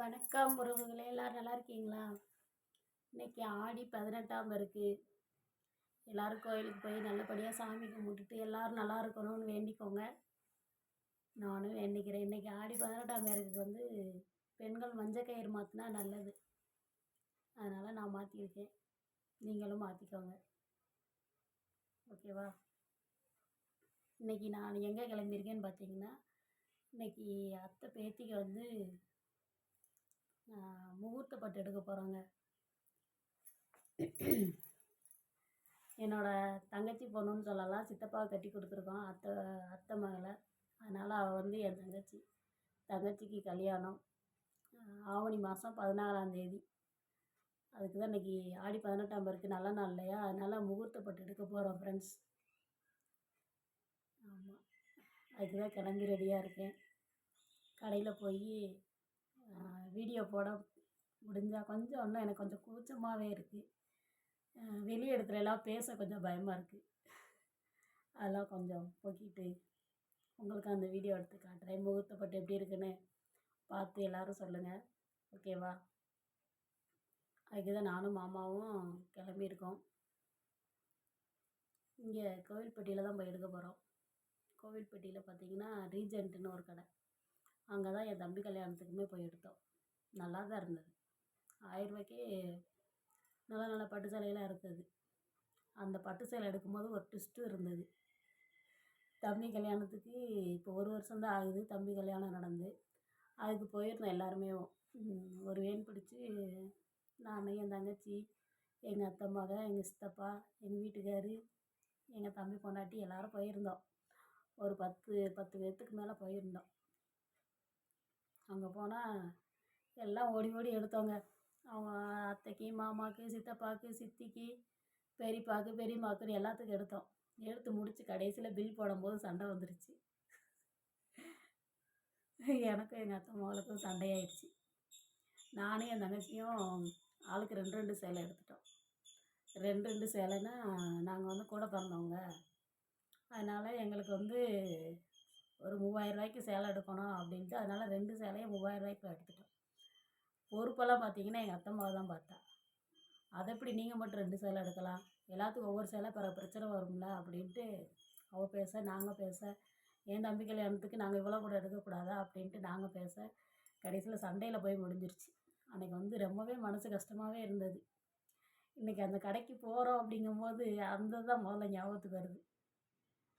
வணக்கம் உறவுகளே எல்லோரும் நல்லா இருக்கீங்களா? இன்றைக்கி ஆடி பதினெட்டாம் இருக்குது எல்லோரும் கோயிலுக்கு போய் நல்லபடியாக சாமி கும்பிட்டுட்டு எல்லோரும் நல்லா இருக்கணும்னு வேண்டிக்கோங்க. நானும் வேண்டிக்கிறேன். இன்றைக்கி ஆடி பதினெட்டாம் பேருக்கு வந்து பெண்கள் மஞ்சள் கயிறு மாற்றினா நல்லது. அதனால் நான் மாற்றிருக்கேன் நீங்களும் மாற்றிக்கோங்க ஓகேவா? இன்றைக்கி நான் எங்கே கிளம்பியிருக்கேன்னு பார்த்தீங்கன்னா இன்றைக்கி அத்தை பேத்திக்கு வந்து முகூர்த்த பட்டு எடுக்க போகிறோங்க என்னோடய தங்கச்சி பொண்ணுன்னு சொல்லலாம். சித்தப்பாவை கட்டி கொடுத்துருக்கோம். அத்தை அத்தை மகளை. அதனால் அவள் வந்து என் தங்கச்சி. தங்கச்சிக்கு கல்யாணம். ஆவணி மாதம் பதினாறாந்தேதி அதுக்கு தான் இன்றைக்கி ஆடி பதினெட்டாம் பேருக்கு நல்ல நாள் இல்லையா? அதனால் முகூர்த்தப்பட்டு எடுக்க போகிறோம் ஃப்ரெண்ட்ஸ் ஆமாம் அதுக்கு தான் கிளம்பி ரெடியாக இருக்கேன். கடையில் போய் வீடியோ போட முடிஞ்சால் கொஞ்சம் இன்னும் எனக்கு கொஞ்சம் கூச்சமாகவே இருக்குது வெளி இடத்துலலாம் பேச கொஞ்சம் பயமாக இருக்குது அதெல்லாம் கொஞ்சம் போக்கிட்டு உங்களுக்கு அந்த வீடியோ எடுத்து காட்டுறேன். முகூர்த்தப்பட்டு எப்படி இருக்குன்னு பார்த்து எல்லோரும் சொல்லுங்கள் ஓகேவா அதுக்கு தான் நானும் மாமாவும் கிளம்பியிருக்கோம் இங்கே கோவில்பட்டியில் தான் போய் எடுக்க போகிறோம் கோவில்பட்டியில் பார்த்தீங்கன்னா ரீஜெண்ட்டுன்னு ஒரு கடை. அங்கே தான் என் தம்பி கல்யாணத்துக்குமே போய் எடுத்தோம். நல்லா தான் இருந்தது. ஆயிரரூபாய்க்கே நல்ல நல்ல பட்டு சேலையெல்லாம் இருந்தது அந்த பட்டு சேலை எடுக்கும்போது ஒரு ட்விஸ்ட்டும் இருந்தது. தம்பி கல்யாணத்துக்கு இப்போ ஒரு வருஷம் தான் ஆகுது. தம்பி கல்யாணம் நடந்து. அதுக்கு போயிருந்தோம் எல்லாருமே. ஒரு வேன் பிடிச்சி நான் என் தங்கச்சி எங்கள் அத்தை மகன் எங்கள் சித்தப்பா எங்கள் வீட்டுக்கார் எங்கள் தம்பி பொண்டாட்டி எல்லோரும் போயிருந்தோம். ஒரு பத்து பத்து பேர்த்துக்கு மேலே போயிருந்தோம். அங்கே போனால் எல்லாம் ஓடி ஓடி எடுத்தோங்க. அவங்க அத்தைக்கு மாமாவுக்கு சித்தப்பாவுக்கு சித்திக்கு பெரியப்பாவுக்கு பெரியம்மாவுக்குன்னு எல்லாத்துக்கும் எடுத்தோம். எடுத்து முடித்து கடைசியில் பில் போடும்போது சண்டை வந்துடுச்சு எனக்கும் எங்கள் அத்தை மகளுக்கும் சண்டையாயிடுச்சு. நானும் என் தங்கச்சியும் ஆளுக்கு ரெண்டு ரெண்டு சேலை எடுத்துட்டோம். ரெண்டு ரெண்டு சேலைன்னா நாங்கள் வந்து கூட பிறந்தவங்க. அதனால் எங்களுக்கு வந்து ஒரு மூவாயிரரூவாய்க்கு சேலை எடுக்கணும் அப்படின்ட்டு அதனால் ரெண்டு சேலையும் மூவாயிரரூவாய்க்கு எடுத்துட்டோம். பொறுப்பெல்லாம் பார்த்தீங்கன்னா எங்கள் அத்தம்மாவை தான் பார்த்தா. அதை எப்படி நீங்கள் மட்டும் ரெண்டு சேலை எடுக்கலாம்? எல்லாத்துக்கும் ஒவ்வொரு சேலை பிற பிரச்சனை வரும்ல அப்படின்ட்டு அவள் பேச நாங்கள் பேச என் தம்பி கல்யாணத்துக்கு நாங்கள் இவ்வளோ கூட எடுக்கக்கூடாதா அப்படின்ட்டு நாங்கள் பேச கடைசியில் சண்டையில் போய் முடிஞ்சிருச்சு. அன்றைக்கி வந்து ரொம்பவே மனசு கஷ்டமாகவே இருந்தது. இன்றைக்கி அந்த கடைக்கு போகிறோம் அப்படிங்கும்போது அந்த தான் முதல்ல ஞாபகத்துக்கு வருது.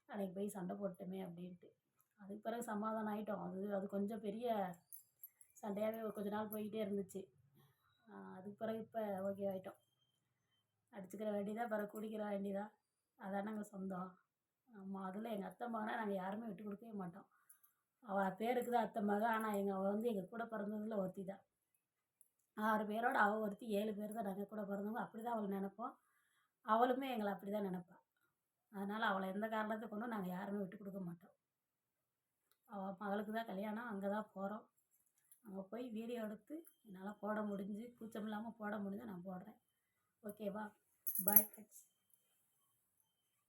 அன்றைக்கி போய் சண்டை போட்டோமே அப்படின்ட்டு. அதுக்கு பிறகு சமாதானம் ஆகிட்டோம் அது அது கொஞ்சம் பெரிய சண்டையாகவே கொஞ்ச நாள் போய்கிட்டே இருந்துச்சு. அதுக்கு பிறகு இப்போ ஓகே ஆகிட்டோம் அடிச்சுக்கிற வேண்டியதாக பிறகு குடிக்கிற வேண்டியதாக அதானங்க சொந்தம். ஆமாம் அதில் எங்கள் அத்தை மகனை நாங்கள் யாருமே விட்டு கொடுக்கவே மாட்டோம். அவள் பேருக்கு தான் அத்தை மகன். ஆனால் எங்கள் அவள் வந்து எங்கள் கூட பிறந்ததில் ஒருத்தி தான். ஆறு பேரோட அவள் ஒருத்தி ஏழு பேர் தான் நாங்கள் கூட பிறந்தவங்க. அப்படி தான் அவளை நினப்போம். அவளுமே எங்களை அப்படி தான் நினப்பாள் அதனால் அவளை எந்த காரணத்தை கொண்டும் நாங்கள் யாருமே விட்டு கொடுக்க மாட்டோம். அவள் மகளுக்கு தான் கல்யாணம் அங்கே தான் போகிறோம் அங்கே போய் வீடியோ எடுத்து என்னால் போட முடிஞ்சு கூச்சம் இல்லாமல் போட முடிஞ்சால் நான் போடுறேன். ஓகேவா பாய் கட்ஸ்